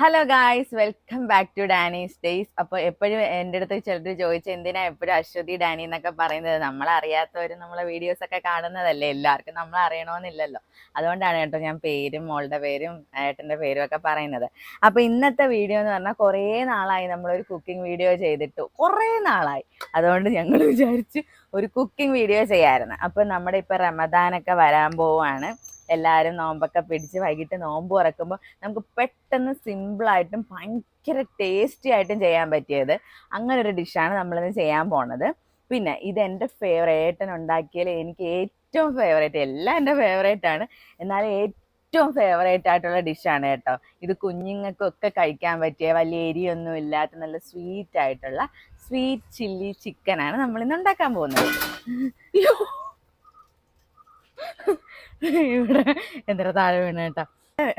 Hello guys welcome back to Dani's days അപ്പോൾ എപ്പോഴും എന്റെ അടുത്ത് ചിലർ ചോദിച്ച എന്തിനാ എപ്പോഴും അശ്വതി ഡാനി എന്നൊക്കെ പറയുന്നത്? നമ്മളറിയാത്തവർ നമ്മളെ വീഡിയോസ് ഒക്കെ കാണുന്നതല്ലേ എല്ലാവർക്കും. നമ്മൾ അറിയണമെന്നില്ലല്ലോ അതുകൊണ്ടാണ് കേട്ടോ ഞാൻ പേരും മോളുടെ പേരും ഏട്ടന്റെ പേരും ഒക്കെ പറയുന്നത്. അപ്പോൾ ഇന്നത്തെ വീഡിയോ എന്ന് പറഞ്ഞാൽ കുറേ നാളായി നമ്മളൊരു കുക്കിംഗ് വീഡിയോ ചെയ്തിട്ടു. കുറേ നാളായി. അതുകൊണ്ട് ഞങ്ങൾ വിചാരിച്ച് ഒരു കുക്കിംഗ് വീഡിയോ ചെയ്യാമായിരുന്നു അപ്പോൾ നമ്മുടെ ഇപ്പോൾ റമദാനൊക്കെ വരാൻ പോവാണ്. എല്ലാവരും നോമ്പൊക്കെ പിടിച്ച് വൈകിട്ട് നോമ്പ് തുറക്കുമ്പോൾ നമുക്ക് പെട്ടെന്ന് സിമ്പിളായിട്ടും ഭയങ്കര ടേസ്റ്റി ആയിട്ടും ചെയ്യാൻ പറ്റിയത് അങ്ങനെ ഒരു ഡിഷാണ് നമ്മളിന്ന് ചെയ്യാൻ പോണത്. പിന്നെ ഇത് എന്റെ ഫേവറേറ്റൻ ഉണ്ടാക്കിയതിൽ എനിക്ക് ഏറ്റവും ഫേവറേറ്റ് എല്ലാം എന്റെ ഫേവറേറ്റ് ആണ്. എന്നാൽ ഏറ്റവും ഫേവറേറ്റ് ആയിട്ടുള്ള ഡിഷാണ് കേട്ടോ. ഇത് കുഞ്ഞുങ്ങൾക്കൊക്കെ കഴിക്കാൻ പറ്റിയ വലിയ എരിയൊന്നും ഇല്ലാത്ത നല്ല സ്വീറ്റ് ആയിട്ടുള്ള സ്വീറ്റ് ചില്ലി ചിക്കനാണ് നമ്മളിന്ന് ഉണ്ടാക്കാൻ പോകുന്നത്. ഇവിടെ എന്താ താഴെ വീണ കേട്ടോ.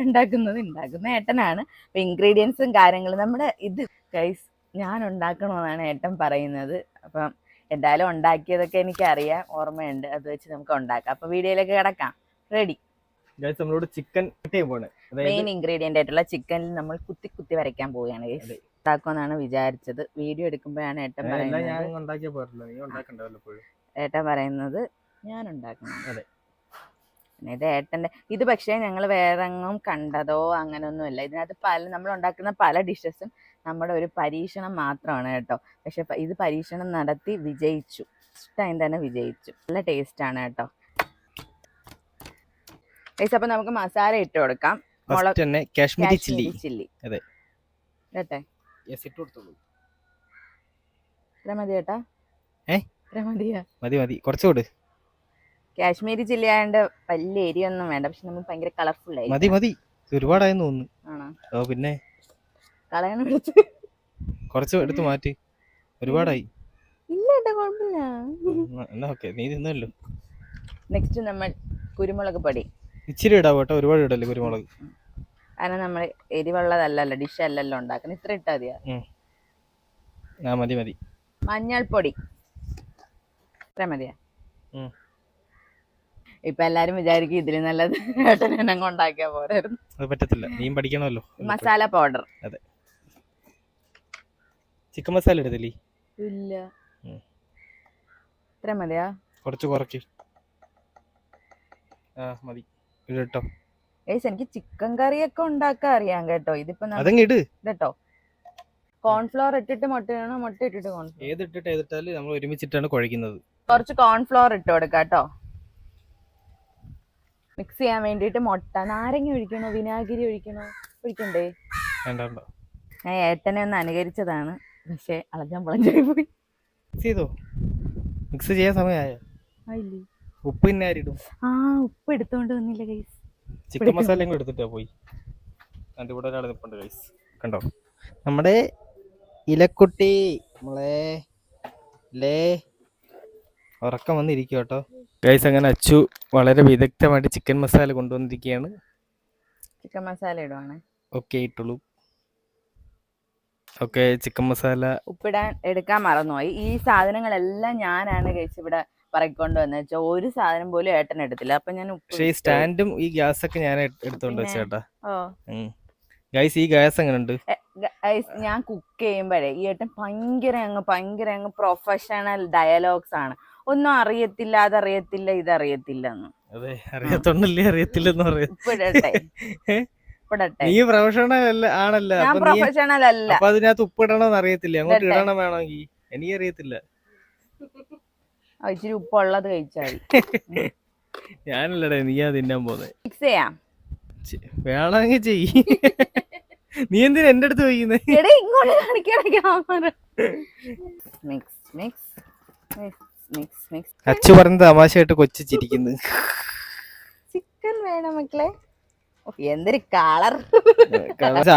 ഉണ്ടാക്കുന്നത് ഉണ്ടാക്കുന്ന ഏട്ടനാണ്. അപ്പൊ ഇൻഗ്രീഡിയൻസും കാര്യങ്ങളും നമ്മുടെ ഇത് കൈസ് ഞാൻ ഉണ്ടാക്കണമെന്നാണ് ഏട്ടൻ പറയുന്നത്. അപ്പം എന്തായാലും ഉണ്ടാക്കിയതൊക്കെ എനിക്കറിയാം ഓർമ്മയുണ്ട്. അത് വെച്ച് നമുക്ക് ഉണ്ടാക്കാം. അപ്പൊ വീഡിയോയിലേക്ക് കിടക്കാം. റെഡി നമ്മളോട് ചിക്കൻ മെയിൻ ഇൻഗ്രീഡിയന്റ് ആയിട്ടുള്ള ചിക്കനിൽ നമ്മൾ കുത്തി കുത്തി വരയ്ക്കാൻ പോവുകയാണ്. ഉണ്ടാക്കുമെന്നാണ് വിചാരിച്ചത്. വീഡിയോ എടുക്കുമ്പോഴാണ് ഏട്ടൻ പറയുന്നത്. ഏട്ടൻ പറയുന്നത് ഞാൻ ഉണ്ടാക്കണം. അതെ. പിന്നെ ഇത് ഏട്ടന്റെ ഇത് പക്ഷേ ഞങ്ങൾ വേറെ എങ്ങും കണ്ടതോ അങ്ങനെയൊന്നുമില്ല ഇതിനകത്ത് പല നമ്മൾ ഉണ്ടാക്കുന്ന പല ഡിഷസും നമ്മുടെ ഒരു പരീക്ഷണം മാത്രമാണ് കേട്ടോ. പക്ഷെ ഇത് പരീക്ഷണം നടത്തി വിജയിച്ചു. ഇഷ്ടമായി തന്നെ വിജയിച്ചു. നല്ല ടേസ്റ്റ് ആണ് കേട്ടോ. ഗൈസ് അപ്പോൾ നമുക്ക് മസാല ഇട്ട് കൊടുക്കാം. മുളക് കാശ്മീരി ചില്ലി. ചില്ലി. അതെ. കേട്ടെ യെസ് ഇട്ട് കൊടുത്തോളൂ. ഇത്ര മതി കേട്ടാ ഏ? ഇത്ര മതിയാ? മതി മതി. കുറച്ചുകൂട് കാശ്മീരി ചില്ലി ആയതുകൊണ്ട് വലിയ എരിയൊന്നും വേണ്ട. പക്ഷെ നമുക്ക് ഭയങ്കര കളർഫുൾ ആയി മതി മതി. ഒരുപാടായി ഒരുപാടായെന്ന് തോന്നുന്നു. ഓ പിന്നെ? കളയണം എടുത്ത്. കുറച്ച് എടുത്ത് മാറ്റി. ഒരുപാടായി. ഇല്ല ഏട്ടാ കുഴപ്പമില്ല. എന്നാ ഓക്കെ നീ തിന്നല്ലോ. നെക്സ്റ്റ് നമ്മൾ കുരുമുളക് പൊടി. ഇച്ചിരി ഇടാ കേട്ടോ. ഒരുപാട് ഇടല്ലേ കുരുമുളക്? കാരണം നമ്മൾ എരിവുള്ളതല്ലല്ലോ ഡിഷ് അല്ലല്ലോ ഉണ്ടാക്കുന്നത്. ഇത്ര ഇട്ടാ മതിയാ? ആ മതി മതി. മഞ്ഞൾപ്പൊടി. ഇത്ര മതിയാ. ഇപ്പൊ എല്ലാരും വിചാരിക്കും ഇതിൽ നല്ലത് ഏട്ടനെ കൊണ്ടാക്കിയാ പോരായിരുന്നു. അത് പറ്റത്തില്ല. നീയും പഠിക്കണമല്ലോ. മസാല പൗഡർ ചിക്കൻ മസാല എടുത്തില്ലേ ഇല്ല. ഇത്ര മതിയാ? കുറച്ച് കുറയ്ക്ക് ആ മതി. ഏസ് എനിക്ക് ചിക്കൻ കറിയൊക്കെ ഉണ്ടാക്കാൻ അറിയാം കേട്ടോ. ഇതിപ്പോ അതങ്ങ് ഇട്. കേട്ടോ കോൺഫ്ലോർ ഇട്ടിട്ട് മുട്ട ഇടണോ മുട്ട ഇട്ടിട്ട് കോൺഫ്ലോർ ഏതിട്ടിട്ട് ഏതിട്ടാലും നമ്മൾ ഒരുമിച്ചിട്ടാണ് കുഴക്കുന്നത് കുറച്ച് കോൺഫ്ലോർ ഇട്ട് കൊടുക്കാം കേട്ടോ മിക്സ് ചെയ്യാൻ വേണ്ടിട്ട് മുട്ട. നാരങ്ങ ഒഴിക്കണോ? വിനാഗിരി ഒഴിക്കണോ? ഒഴിക്കണ്ടേ? ഞാൻ ഏട്ടനെ ഒന്ന് അനുകരിച്ചതാണ്. പക്ഷെ അളഞ്ഞാൻ പൊളഞ്ഞായി പോയി. മിക്സ് ചെയ്തോ? മിക്സ് ചെയ്യാൻ സമയമായോ? ഉപ്പ് പിന്നെ ആ ഉപ്പ് എടുത്തോണ്ട് വന്നില്ല ഗൈസ് ചിക്കൻ മസാല എടുത്തിട്ടാ പോയി. അതിന്റെ കൂടെ ഒരാൾ നിൽപ്പുണ്ട് ഗൈസ് കണ്ടോ? നമ്മുടെ ഇലക്കുട്ടി നമ്മളെ ലേ ഉറക്കം വന്നിരിക്കും കേട്ടോ ഗൈസ് അങ്ങനെ അച്ചു വളരെ വിദഗ്ധമായിട്ട് ചിക്കൻ മസാല കൊണ്ടുവന്നിരിക്കുകയാണ്. ചിക്കൻ മസാല ഇടുവാണ്. ഓക്കെ ഇട്ടുള്ളൂ. ഓക്കെ ചിക്കൻ മസാല ഉപ്പിടാൻ എടുക്കാൻ മറന്നുപോയി. ഈ സാധനങ്ങളെല്ലാം ഞാനാണ് കഴിച്ച് ഇവിടെ പറക്കൊണ്ട് വന്നത്. ഒരു സാധനം പോലും ഏട്ടൻ എടുത്തില്ല. അപ്പൊ ഞാൻ ഉപ്പ് പക്ഷേ ഈ സ്റ്റാൻഡും ഈ ഗ്യാസ് ഒക്കെ ഞാൻ എടുത്തുകൊണ്ട് എടുത്തോണ്ട്? വെച്ചേട്ടാ. ഗൈസ് ഈ ഗ്യാസ് എങ്ങനെയുണ്ട് ഗൈസ് ഞാൻ കുക്ക് ചെയ്യുമ്പോഴേ ഈ ഏട്ടൻ ഭയങ്കര അങ്ങ് ഭയങ്കര അങ്ങ് പ്രൊഫഷണൽ ഡയലോഗ്സ് ആണ്. ഒന്നും അറിയത്തില്ല അതറിയത്തില്ല ഇതറിയത്തില്ല എന്ന് അതെ അറിയാത്തോണ്ടല്ലേ അറിയത്തില്ലെന്ന് പറയാം നീ പ്രൊഫഷണൽ അല്ല ആണല്ല ഞാൻ അപ്പൊ നീ പ്രൊഫഷണൽ അല്ല. അപ്പൊ അതിനകത്ത് ഉപ്പിടണമെന്ന് അറിയത്തില്ല? അങ്ങോട്ട് ഇടട്ടെ. ഇടണം വേണമെങ്കിൽ എനിക്കറിയത്തില്ല ഇച്ചിരി ഉപ്പുള്ളത് കഴിച്ചാൽ ഞാനല്ലടേ നീയാ തിന്നാൻ പോന്നെ. മിക്സ് ചെയ്യാം. വേണമെങ്കിൽ ചെയ് നീ എന്തിനാ എന്റെ അടുത്ത് വയ്ക്കുന്നേ ഇങ്ങോട്ട് കാണിക്കാൻ മിക്സ് മിക്സ് മിക്സ് അച്ചു പറഞ്ഞ തമാശയായിട്ട് കൊച്ചു ചിരിക്കുന്നു. ചിക്കൻ വേണം മക്കളെ. എന്തൊരു കളർ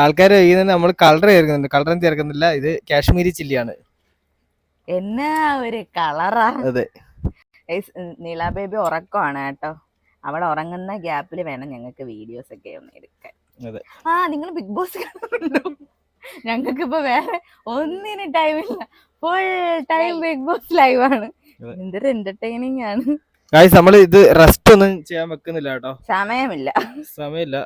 ആൾക്കാർ നമ്മൾ കളർ ചേർക്കുന്നുണ്ട്. കളറും ചേർക്കുന്നില്ല. ഇത് കാശ്മീരി ചില്ലിയാണ്. എന്നാ ഒരു കളറാ അതെ. നീളാ നീല ബേബി ഉറക്കമാണ് കേട്ടോ. അവൾ ഉറങ്ങുന്ന ഗ്യാപ്പിൽ വേണം ഞങ്ങൾക്ക് വീഡിയോസ് ഒക്കെ ഒന്ന് എടുക്കാൻ. അതെ. ആ നിങ്ങൾ ബിഗ് ബോസ് കാണുന്നുണ്ടോ? ഞങ്ങൾക്ക് ഇപ്പൊ വേറെ ഒന്നിനും ടൈമില്ല full time Big Boss live ആണ്. എന്തൊരു എന്റർടൈനിങ് ആണ്. ഗായ്സ് നമ്മൾ ഇത് റെസ്റ്റ് ഒന്നും ചെയ്യാൻ വെക്കുന്നില്ല കേട്ടോ. സമയമില്ല. സമയമില്ല.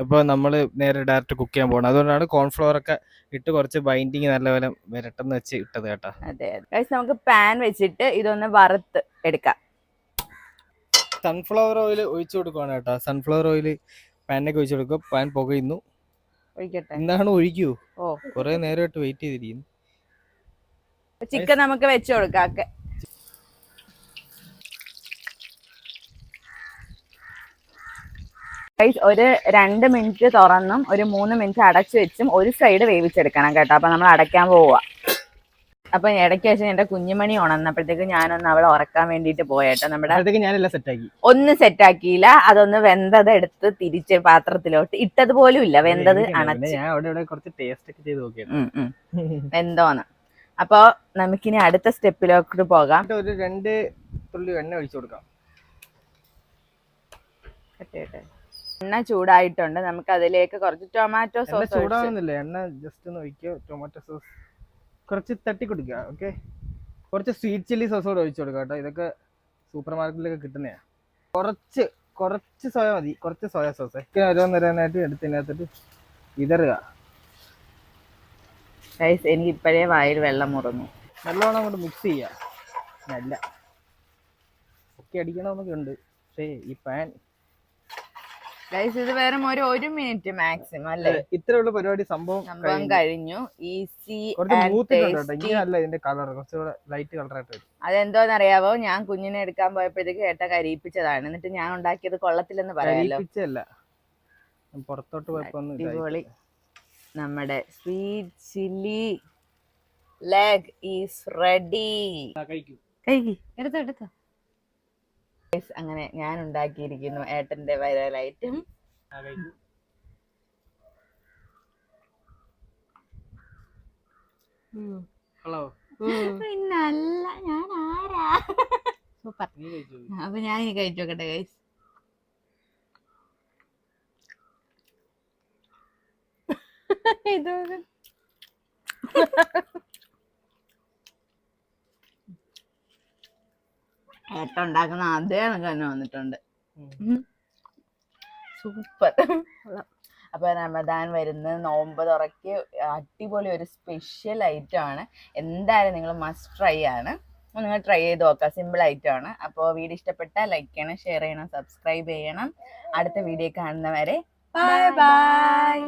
ഇപ്പോൾ നമ്മൾ നേരെ ഡയറക്റ്റ് കുക്ക് ചെയ്യാൻ പോകണം അതുകൊണ്ടാണ് കോൺഫ്ലോർ ഒക്കെ ഇട്ട് കുറച്ച് ബൈൻഡിങ് നല്ലപോലെ വരട്ടെന്ന് വെച്ച് ഇട്ടത് കേട്ടോ. അതെ ഗൈസ് നമുക്ക് പാൻ വെച്ചിട്ട് ഇതൊന്ന് വറുത്ത് എടുക്കാം. സൺഫ്ലവർ ഓയിൽ ഒഴിച്ചു കൊടുക്കുവാണ് കേട്ടോ. സൺഫ്ലവർ ഓയിൽ പാനിലേക്ക് ഒഴിച്ചു കൊടുക്കുക പാൻ പുകയുന്നു. ഒഴിക്കട്ടെ. എന്താണ് ഒഴിക്കൂ. ഓ. കുറേ നേരമായിട്ട് വെയിറ്റ് ചെയ്തിരിക്കുന്നു. ചിക്കൻ നമുക്ക് വെച്ചു കൊടുക്കാം. ഗൈസ് ഒരു രണ്ട് മിനിറ്റ് തുറന്നും ഒരു മൂന്ന് മിനിറ്റ് അടച്ചു വെച്ചും ഒരു സൈഡ് വേവിച്ചെടുക്കണം കേട്ടോ. അപ്പൊ നമ്മൾ അടയ്ക്കാൻ പോവുക അപ്പൊ ഇടയ്ക്ക് വെച്ച് എന്റെ കുഞ്ഞുമണി ഉണർന്നപ്പോഴത്തേക്ക് ഞാനൊന്ന് അവളെ ഉറക്കാൻ വേണ്ടിയിട്ട് പോയേട്ടോ നമ്മുടെ ഒന്ന് ഞാനെല്ലാം സെറ്റാക്കി ഒന്ന് സെറ്റാക്കിയില്ല അതൊന്ന് വെന്തത് എടുത്ത് തിരിച്ച് പാത്രത്തിലോട്ട് ഇട്ടത് പോലും ഇല്ല. വെന്തത് അണച്ച്. വെന്തോന്ന്. അപ്പൊ നമുക്കിനി അടുത്ത സ്റ്റെപ്പിലോട്ട് പോകാം. ഒരു രണ്ട് തുള്ളി എണ്ണ ഒഴിച്ചു കൊടുക്കാം. കട്ടിയിട്ടെ. എണ്ണ ചൂടായിട്ടുണ്ട്. നമുക്ക് അതിലേക്ക് കുറച്ച് ടൊമാറ്റോ സോസ് ചൂടാവുന്നില്ല. എണ്ണ ജസ്റ്റ് ഒന്ന് ഒഴിക്കുക ടൊമാറ്റോ സോസ് കുറച്ച് തട്ടി കൊടുക്കുക ഓക്കെ കുറച്ച് സ്വീറ്റ് ചില്ലി സോസ് കൂടെ ഒഴിച്ചു കൊടുക്കുക കേട്ടോ. ഇതൊക്കെ സൂപ്പർ മാർക്കറ്റിലൊക്കെ കിട്ടുന്നതാണ് കുറച്ച് കുറച്ച് സോയ മതി. കുറച്ച് സോയ സോസ് ഓരോന്നോരോന്നായിട്ട് എടുത്തതിനകത്തിട്ട് വിതറുക. എനിക്ക് ഇപ്പോഴേ വായിൽ വെള്ളം മുറന്നു നല്ലോണം അങ്ങോട്ട് മിക്സ് ചെയ്യുക. നല്ല. ഒക്കെ അടിക്കണമെന്നൊക്കെ ഉണ്ട്. പക്ഷേ ഈ പാൻ ഇത് വെറും ഒരു ഒരു മിനിറ്റ് മാക്സിമം അല്ലേ? ഇത്രയുള്ള പരിപാടി സംഭവം സംഭവം കഴിഞ്ഞു. ഈസി ഇങ്ങനെയല്ല ഇതിന്റെ കളർ കുറച്ചുകൂടെ ലൈറ്റ് കളറായിട്ട് അതെന്തോന്ന് അറിയാവോ ഞാൻ കുഞ്ഞിനെ എടുക്കാൻ പോയപ്പോഴത്തേക്ക് ഏട്ട കരിയിപ്പിച്ചതാണ്. എന്നിട്ട് ഞാൻ ഉണ്ടാക്കിയത് കൊള്ളത്തില്ലെന്ന് പറയാലോ. പുറത്തോട്ട് പോയപ്പോ. അടിപൊളി. നമ്മുടെ sweet chilli leg is ready കഴിക്ക്. എടുത്തോ എടുത്തോ. അങ്ങനെ ഞാൻ ഉണ്ടാക്കിയിരിക്കുന്നു ഏട്ടന്റെ വൈറൽ ഐറ്റം ഹലോ പിന്നല്ല ഞാൻ ആരാ സൂപ്പർ അപ്പൊ ഞാൻ ഇനി കഴിച്ചു നോക്കട്ടെ ഗൈസ് ഇത് ഏട്ട ഉണ്ടാക്കുന്ന അതേ കണക്ക് തന്നെ വന്നിട്ടുണ്ട്. സൂപ്പർ. അപ്പൊ റമദാൻ വരുന്ന നോമ്പ് തുറക്ക് അടിപൊളി ഒരു സ്പെഷ്യൽ ഐറ്റം ആണ്. എന്തായാലും നിങ്ങൾ മസ്റ്റ് ട്രൈ ആണ്. അപ്പൊ നിങ്ങൾ ട്രൈ ചെയ്ത് നോക്കാം സിമ്പിൾ ഐറ്റം ആണ്. അപ്പോൾ വീഡിയോ ഇഷ്ടപ്പെട്ട ലൈക്ക് ചെയ്യണം ഷെയർ ചെയ്യണം സബ്സ്ക്രൈബ് ചെയ്യണം. അടുത്ത വീഡിയോ കാണുന്നവരെ ബൈ ബൈ